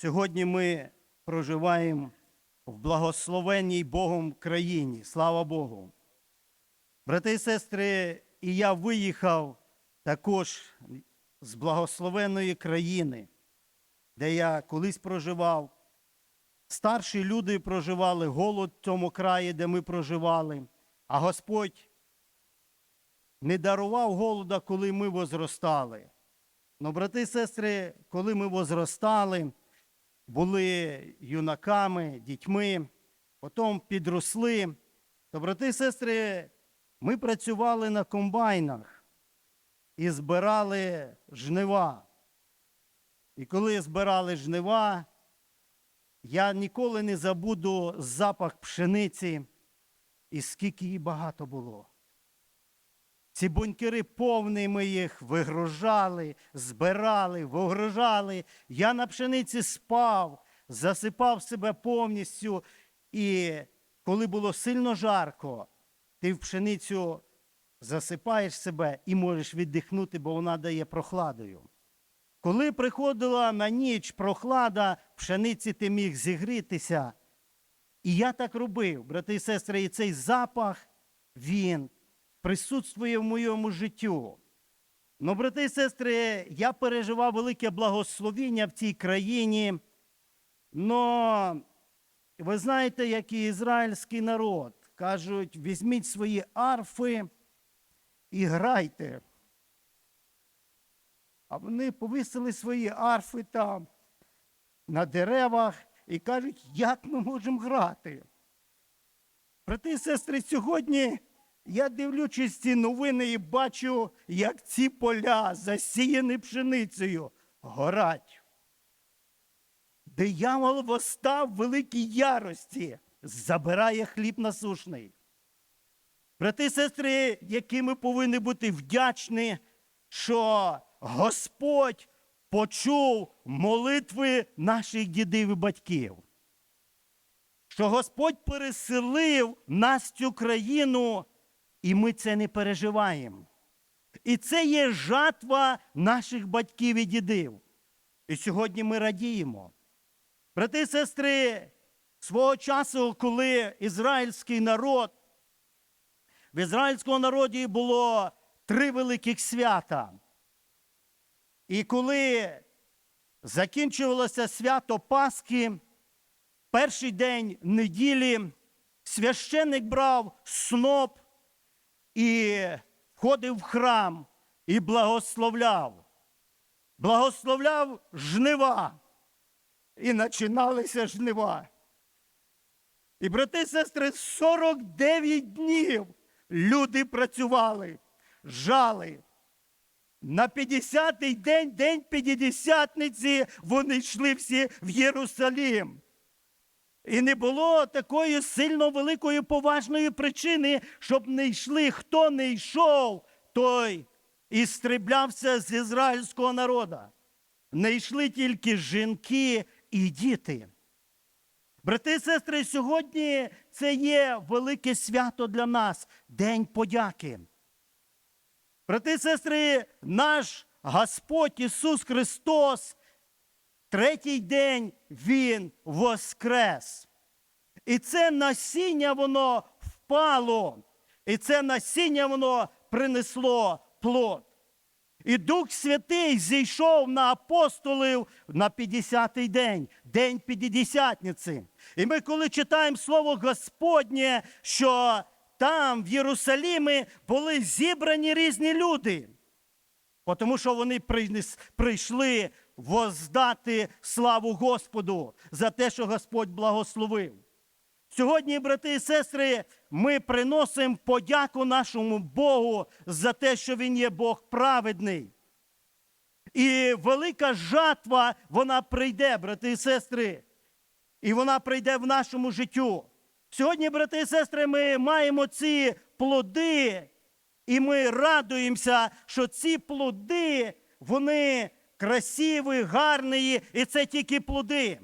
Сьогодні ми проживаємо в благословенній Богом країні. Слава Богу. Брати і сестри, і я виїхав також з благословенної країни, де я колись проживав. Старші люди проживали голод в цьому краї, де ми проживали, а Господь не дарував голода, коли ми возростали. Ну, брати і сестри, коли ми возростали, були юнаками, дітьми, потім підросли, то, брати і сестри, ми працювали на комбайнах і збирали жнива. І коли збирали жнива, я ніколи не забуду запах пшениці, і скільки її багато було. Ці бункери повні ми їх вигружали, збирали, вигружали. Я на пшениці спав, засипав себе повністю. І коли було сильно жарко, ти в пшеницю засипаєш себе і можеш віддихнути, бо вона дає прохладою. Коли приходила на ніч прохлада, пшениці ти міг зігрітися. І я так робив, брати і сестри, і цей запах, він присутствує в моєму життю. Ну, брати і сестри, я переживав велике благословіння в цій країні. Но ви знаєте, як і ізраїльський народ кажуть, візьміть свої арфи і грайте. А вони повісили свої арфи там на деревах і кажуть, як ми можемо грати. Брати і сестри, сьогодні я дивлячись ці новини і бачу, як ці поля, засіяні пшеницею, горать. Диявол восстав в великій ярості, забирає хліб насушний. Брати сестри, які ми повинні бути вдячні, що Господь почув молитви наших дідів і батьків. Що Господь переселив нас цю країну, і ми це не переживаємо. І це є жатва наших батьків і дідів. І сьогодні ми радіємо. Брати і сестри, свого часу, коли ізраїльський народ, в ізраїльському народі було три великих свята. І коли закінчувалося свято Пасхи, перший день неділі священник брав сноп і входив в храм і благословляв. Благословляв жнива. І починалися жнива. І брати і сестри, 49 днів люди працювали, жали. На 50-й день, день П'ятдесятниці, вони йшли всі в Єрусалім. І не було такої сильно великої поважної причини, щоб не йшли. Хто не йшов, той і з ізраїльського народу. Не йшли тільки жінки і діти. Брати і сестри, сьогодні це є велике свято для нас День подяки. Брати і сестри, наш Господь Ісус Христос, третій день Він воскрес. І це насіння воно впало, і це насіння воно принесло плод. І Дух Святий зійшов на апостолів на 50-й день, день П'ятдесятниці. І ми, коли читаємо Слово Господнє, що там, в Єрусалімі, були зібрані різні люди, тому що вони прийшли воздати славу Господу за те, що Господь благословив. Сьогодні, брати і сестри, ми приносимо подяку нашому Богу за те, що Він є Бог праведний. І велика жатва, вона прийде, брати і сестри, і вона прийде в нашому життю. Сьогодні, брати і сестри, ми маємо ці плоди, і ми радуємося, що ці плоди, вони красиві, гарні, і це тільки плоди.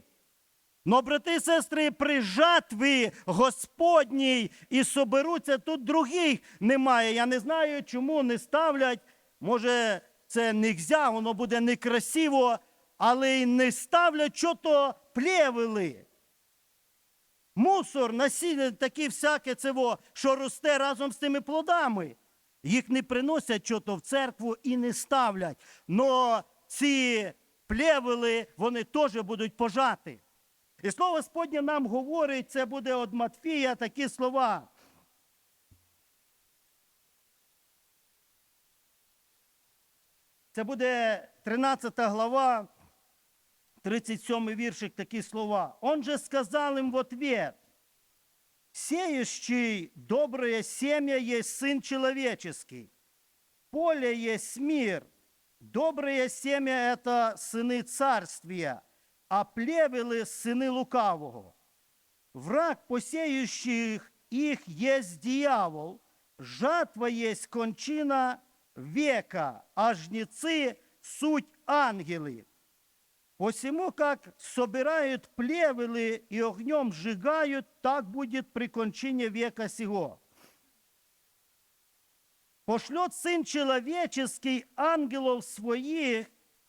Но, брати і сестри, при жатві Господній і соберуться, тут других немає. Я не знаю, чому не ставлять. Може, це не гзя, воно буде некрасиво, але й не ставлять чого-то плевели. Мусор, насіння, таке всяке цево, що росте разом з тими плодами. Їх не приносять чого-то в церкву і не ставлять. Но ці плевели, вони теж будуть пожати. І слово Господнє нам говорить, це буде від Матфія такі слова. Це буде 13 глава, 37 віршик, такі слова. Он же сказал им в ответ, сеющий доброе семя есть Сын Человеческий, поле есть мир, доброе семя – это сыны царствия, а плевелы – сыны лукавого. Враг посеющих их есть дьявол, жатва есть кончина века, а жнецы – суть ангелы. Посему, как собирают плевелы и огнем сжигают, так будет при кончине века сего. Пошлет Сын Человеческий ангелов своих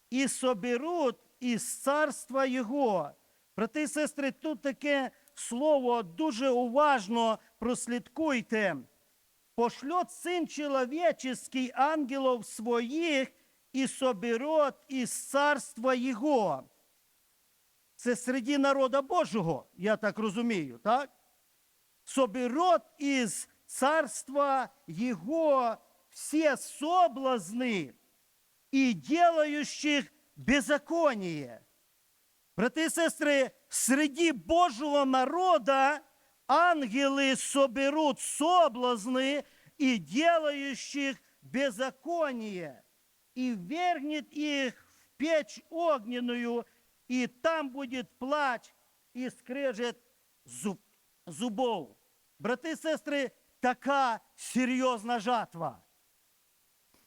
і соберуть із царства Його. Брати і сестри, тут таке слово дуже уважно прослідкуйте. Пошлет Сын Человеческий ангелов своїх і соберет із царства Його. Це середі народа Божого, я так розумію, так? Соберет із царства Його все соблазни і делающих беззаконие. Брати і сестри, среди Божого народа ангели соберут соблазны и делающих беззаконие, и вергнет их в печь огненную, и там будет плач и скрежет зуб, зубов. Брати і сестри, така серйозна жатва.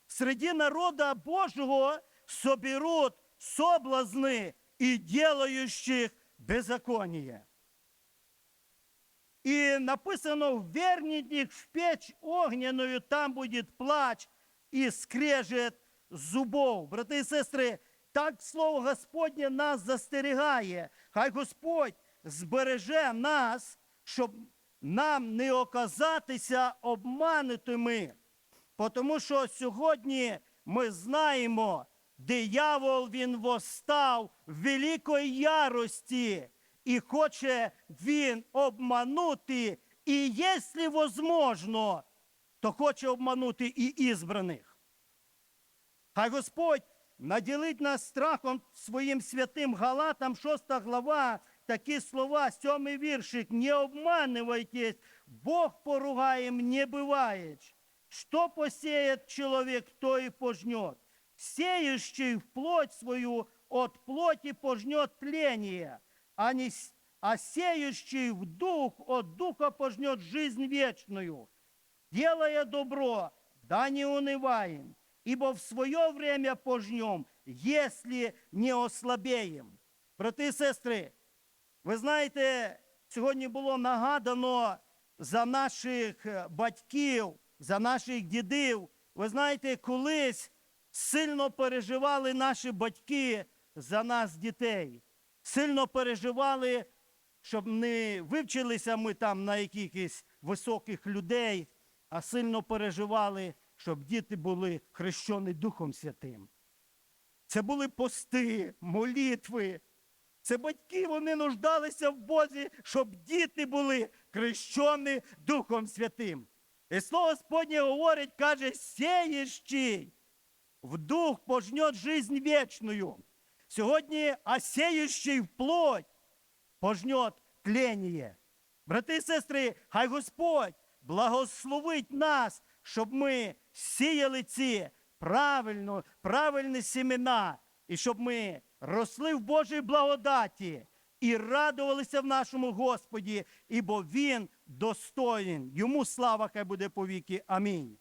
Среди народа Божого соберут соблазны и делающих беззаконие. И написано, вернет их в печь огненную, там будет плач и скрежет зубов. Брати і сестри, так слово Господнє нас застерігає. Хай Господь збереже нас, щоб нам не оказатися обманутими. Тому що сьогодні ми знаємо, диявол він восстав в великої ярості і хоче він обманути, і якщо возможно, то хоче обманути і ізбраних. Хай Господь наділить нас страхом своїм святим Галатам, 6 глава, такі слова, сьомий віршик, не обманывайтесь, Бог поругаем не бывает. Что посеет человек, то и пожнет. Сеющий в плоть свою от плоти пожнет тление, а, не, а сеющий в дух от духа пожнет жизнь вечную. Делая добро, да не унываем, ибо в свое время пожнем, если не ослабеем. Брати і сестри, ви знаєте, сьогодні було нагадано за наших е, батьків, за наших дідів. Ви знаєте, колись сильно переживали наші батьки за нас, дітей. Сильно переживали, щоб не вивчилися ми там на якихось високих людей, а сильно переживали, щоб діти були хрещені Духом Святим. Це були пости, молитви. Це батьки, вони нуждалися в Бозі, щоб діти були хрещені Духом Святим. І слово Господнє говорить, каже, сеющий в дух пожнет жизнь вечную. Сьогодні, а сеющий в плоть пожнет тление. Брати і сестри, хай Господь благословить нас, щоб ми сіяли ці правильно, правильні семена, і щоб ми росли в Божій благодаті і радувалися в нашому Господі, ібо Він достоїн. Йому слава хай буде повіки. Амінь.